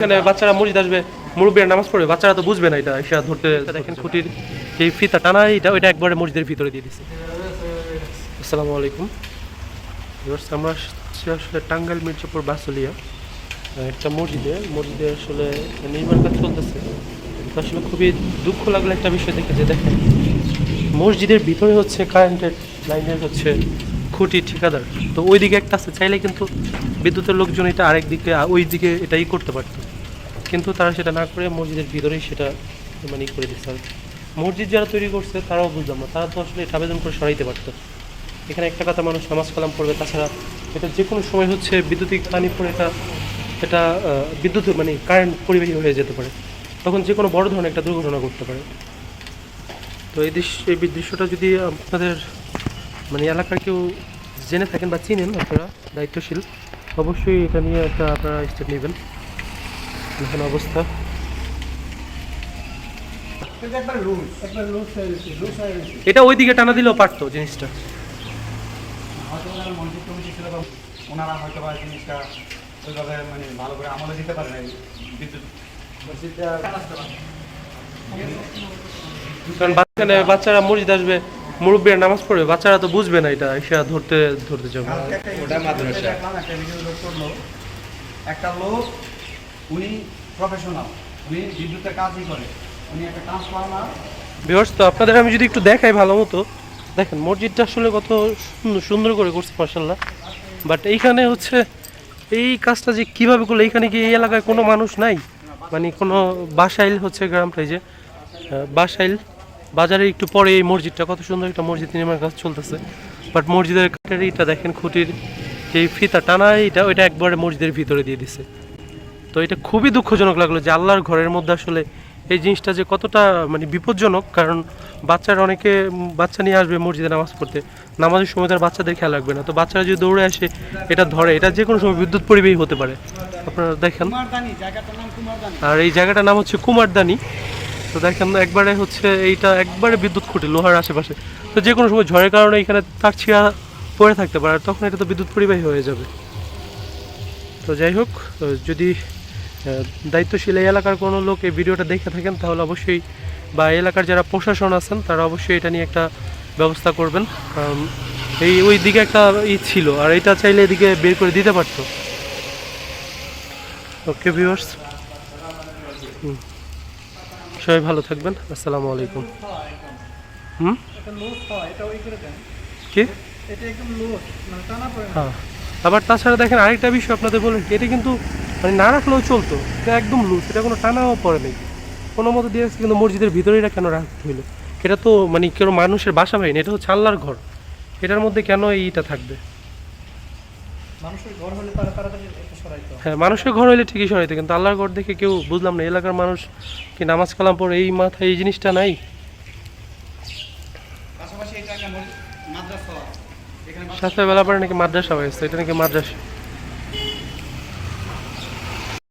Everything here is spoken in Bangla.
এখানে বাচ্চারা মসজিদ আসবে মুরব্বীরা নামাজ পড়বে বাচ্চারা তো বুঝবে না এটা এসে ধরতে দেখেন খুঁটির যে ফিতা টানা এটা ওইটা একবারে মসজিদের ভিতরে দিয়ে দিচ্ছে আসসালামু আলাইকুম। Viewers, আমরা আসলে টাঙ্গাইল মির্জাপুর বাসুলিয়া। একটা মসজিদে মসজিদে আসলে নির্মাণ কাজ চলতেছে। আসলে খুবই দুঃখ লাগল একটা বিষয় দেখে যে দেখেন মসজিদের ভিতরে হচ্ছে কারেন্টের লাইনের হচ্ছে খুঁটি ঠিকাদার। তো ওই দিকে একটা আছে চাইলে কিন্তু বিদ্যুতের লোকজন এটা আরেক দিকে ওই দিকে এটাই করতে পারতো। কিন্তু তারা সেটা না করে মসজিদের ভিতরেই সেটা মানে করে দিচ্ছে। আর মসজিদ যারা তৈরি করছে, তারাও বুঝলাম না। তারা তো আসলে এটা আবেদন করে সরাইতে পারতো। এখানে একটা কথা মানুষ নামাজ কালাম পড়বে, তাছাড়া এটা যে কোনো সময় হচ্ছে বিদ্যুতিক পানি পড়ে এটা এটা বিদ্যুৎ মানে কারেন্ট পরিবাহী হয়ে যেতে পারে। তখন যে কোনো বড় ধরনের একটা দুর্ঘটনা ঘটতে পারে। তো এই দৃশ্য, এই দৃশ্যটা যদি আপনাদের মানে এলাকার কেউ জেনে থাকেন বা চিনেন, আপনারা দায়িত্বশীল, অবশ্যই এটা নিয়ে একটা আপনারা স্টেপ নেবেন। এখন অবস্থা। এটা ওই দিকে টানা দিলেও পারতো জিনিসটা। ওনারা হয়তো বা ওইভাবে মানে ভালো করে আমলে দিতে পারে নাই। বিদ্যুৎ কারণ বাচ্চারা বাচ্চারা মসজিদ আসবে মুরব্বীরা নামাজ পড়বে বাচ্চারা তো বুঝবে না এটা এসে ধরতে ধরতে যাবে একটা লোক উনি প্রফেশনাল উনি বিদ্যুতের কাজই করে, উনি একটা ট্রান্সফর্মার ভিউয়ার্স তো আপনাদের আমি যদি একটু দেখাই ভালো মতো, দেখেন, মসজিদটা আসলে কত সুন্দর করে করছে মার্শাল্লাহ বাট এইখানে হচ্ছে, এই কাজটা যে কীভাবে করল, এইখানে কি এই এলাকায় কোনো মানুষ নাই? মানে কোনো বাসাইল হচ্ছে গ্রামটাই যে বাসাইল বাজারে একটু পরে এই মসজিদটা, কত সুন্দর একটা মসজিদ নির্মাণ কাজ চলতেছে। বাট মসজিদের কাঠের এইটা দেখেন, খুঁটির যে ফিতা টানা, এইটা, ওইটা একবারে মসজিদের ভিতরে দিয়ে দিছে। তো এটা খুবই দুঃখজনক লাগল যে আল্লাহর ঘরের মধ্যে আসলে এই জিনিসটা যে কতটা মানে বিপজ্জনক। কারণ বাচ্চারা অনেকে বাচ্চা নিয়ে আসবে মসজিদে নামাজ পড়তে। নামাজের সময় তার বাচ্চাদের খেয়াল রাখবে না। তো বাচ্চারা যদি দৌড়ে আসে এটা ধরে। এটা যে কোনো সময় বিদ্যুৎ পরিবাহী হতে পারে। আপনারা দেখেন। আর এই জায়গাটার নাম হচ্ছে কুমারদানি। তো দেখেন একবারে হচ্ছে এইটা একবারে বিদ্যুৎ খুঁটি লোহার আশেপাশে। তো যে কোনো সময় ঝড়ের কারণে এখানে তার ছিঁড়া পড়ে থাকতে পারে তখন এটা তো বিদ্যুৎ পরিবাহী হয়ে যাবে। তো যাই হোক যদি দায়িত্বশীল এই এলাকার কোনো লোক এই ভিডিওটা দেখে থাকেন তাহলে অবশ্যই বা এলাকার যারা প্রশাসন আছেন তারা অবশ্যই এটা নিয়ে একটা ব্যবস্থা করবেন। কারণ এই ওই দিকে একটা ই ছিল আর এটা চাইলে এদিকে বের করে দিতে পারতো। ওকে ভিউয়ার্স সবাই ভালো থাকবেন আসসালামু আলাইকুম। হুম? হয় কি মানে হ্যাঁ। আবার তাছাড়া দেখেন আরেকটা বিষয় আপনাদের বলেন এটা কিন্তু মানে না রাখলেও চলতো। এটা একদম লুজ এটা কোনো টানাও পড়ে নেই। কোনো মতো দিয়ে কিন্তু মসজিদের ভিতরে এটা কেন রাখতে হইল? এটা তো মানে কেউ মানুষের বাসা হয়নি এটা হচ্ছে আল্লাহর ঘর। এটার মধ্যে কেন এইটা থাকবে? হলে হ্যাঁ মানুষের ঘর হইলে ঠিকই সরাইতে কিন্তু আল্লাহর ঘর দেখে কেউ বুঝলাম না এলাকার মানুষ কি নামাজ কালাম পড়ে এই মাথায় এই জিনিসটা নাই? সাথে বেলা পরে নাকি মাদ্রাসা হয়েছে এটা নাকি মাদ্রাসা?